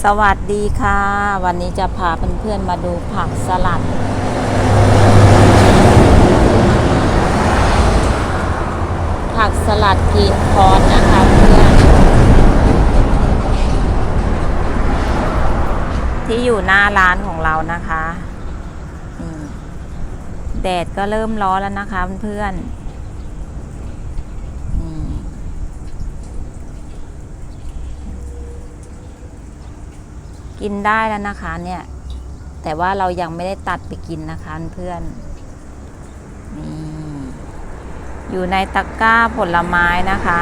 สวัสดีค่ะ วันนี้จะพาเพื่อนๆมาดูผักสลัด ผักสลัดกีนคอร์สนะคะเพื่อนที่อยู่หน้าร้านของเรานะคะแดดก็เริ่มร้อนแล้วนะคะเพื่อนๆ กินได้แล้วนะคะเนี่ย แต่ว่าเรายังไม่ได้ตัดไปกินนะคะเพื่อนนี่อยู่ในตะกร้าผลไม้นะคะ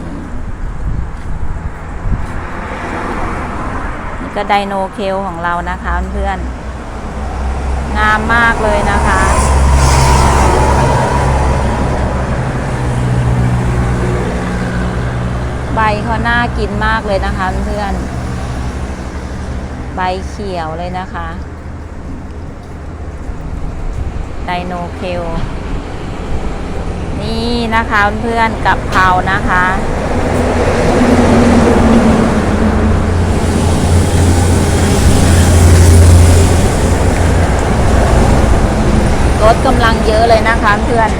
นี่นี่ก็ไดโนเคลของเรานะคะเพื่อนงามมากเลยนะคะใบเขาน่ากินมากเลยนะคะเพื่อน ใบเขียวเลยนะคะไดโนเคลนี่นะคะเพื่อนๆกับเพรานะคะรถกำลังเยอะเลยนะคะเพื่อน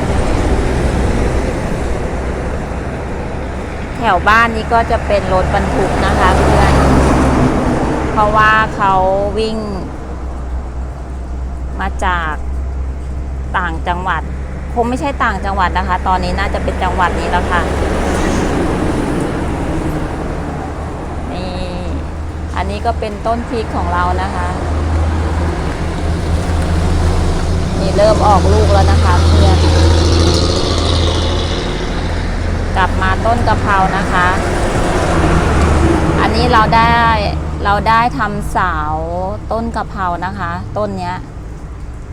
แถวบ้านนี้ก็จะเป็นรถบรรทุกนะคะเพื่อน เพราะว่าเขาวิ่ง มาจากต่างจังหวัด คงไม่ใช่ต่างจังหวัดนะคะ ตอนนี้น่าจะเป็นจังหวัดนี้แล้วค่ะนี่อันนี้ก็เป็นต้นพริกของเรานะคะ นี่เริ่มออกลูกแล้วนะคะเพื่อนกลับมาต้นกะเพรานะคะ อันนี้เราได้เราได้ทำเสาต้นกะเพรานะคะ ต้นเนี้ย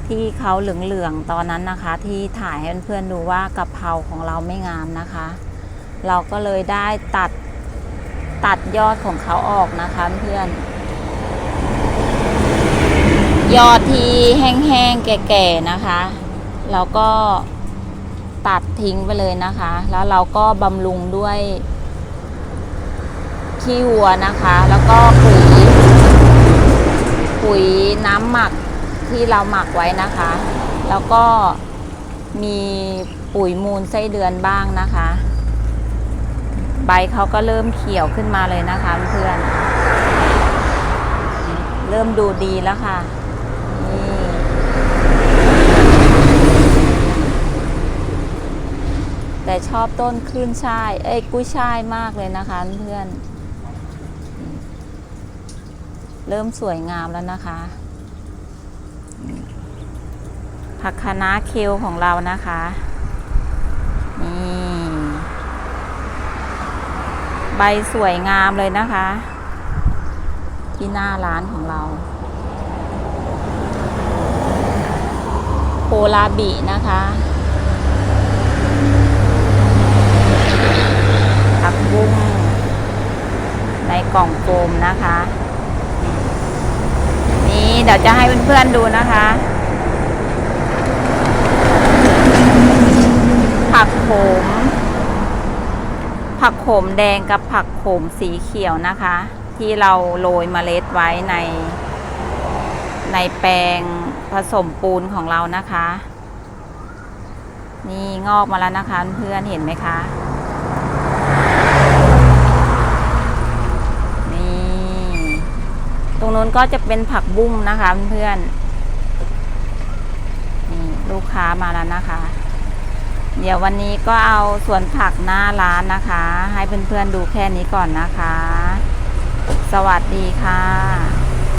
ที่เขาเหลืองๆตอนนั้นนะคะ ที่ถ่ายให้เพื่อนๆดูว่ากะเพราของเราไม่งามนะคะ เราก็เลยได้ตัดตัดยอดของเขาออกนะคะเพื่อนยอดที่แห้งๆแก่ๆนะคะเราก็ตัดทิ้งไปเลยนะคะ แล้วเราก็บำรุงด้วย ขี้วัวนะคะ แล้วก็ปุ๋ย ปุ๋ยน้ำหมักที่เราหมักไว้นะคะ แล้วก็มีปุ๋ยมูลไส้เดือนบ้างนะคะ ใบเขาก็เริ่มเขียวขึ้นมาเลยนะคะเพื่อนเริ่มดูดีแล้วค่ะนี่แต่ชอบต้นคลื่นช่าย เอ้ยกุ้ยช่ายมากเลยนะคะเพื่อน เริ่มสวยงามแล้วนะคะ ผักคะน้าเคลของเรานะคะ นี่ ใบสวยงามเลยนะคะ ที่หน้าร้านของเราโคลาบินะคะผักบุ้งในกล่องโฟมนะคะ นี่เดี๋ยวจะให้เพื่อนๆดูนะคะ ผักโขม ผักโขมแดงกับผักโขมสีเขียวนะคะ ที่เราโรยเมล็ดไว้ใน ในแปลงผสมปูนของเรานะคะ นี่งอกมาแล้วนะคะ เพื่อนเห็นไหมคะ นี่ ต รงนู้นก็จะเป็นผักบุ้งนะคะเพื่อนนี่ลูกค้ามาแล้วนะคะ เดี๋ยววันนี้ก็เอาส่วนผักหน้าร้านนะคะ ให้เพื่อนๆดูแค่นี้ก่อนนะคะ สวัสดีค่ะ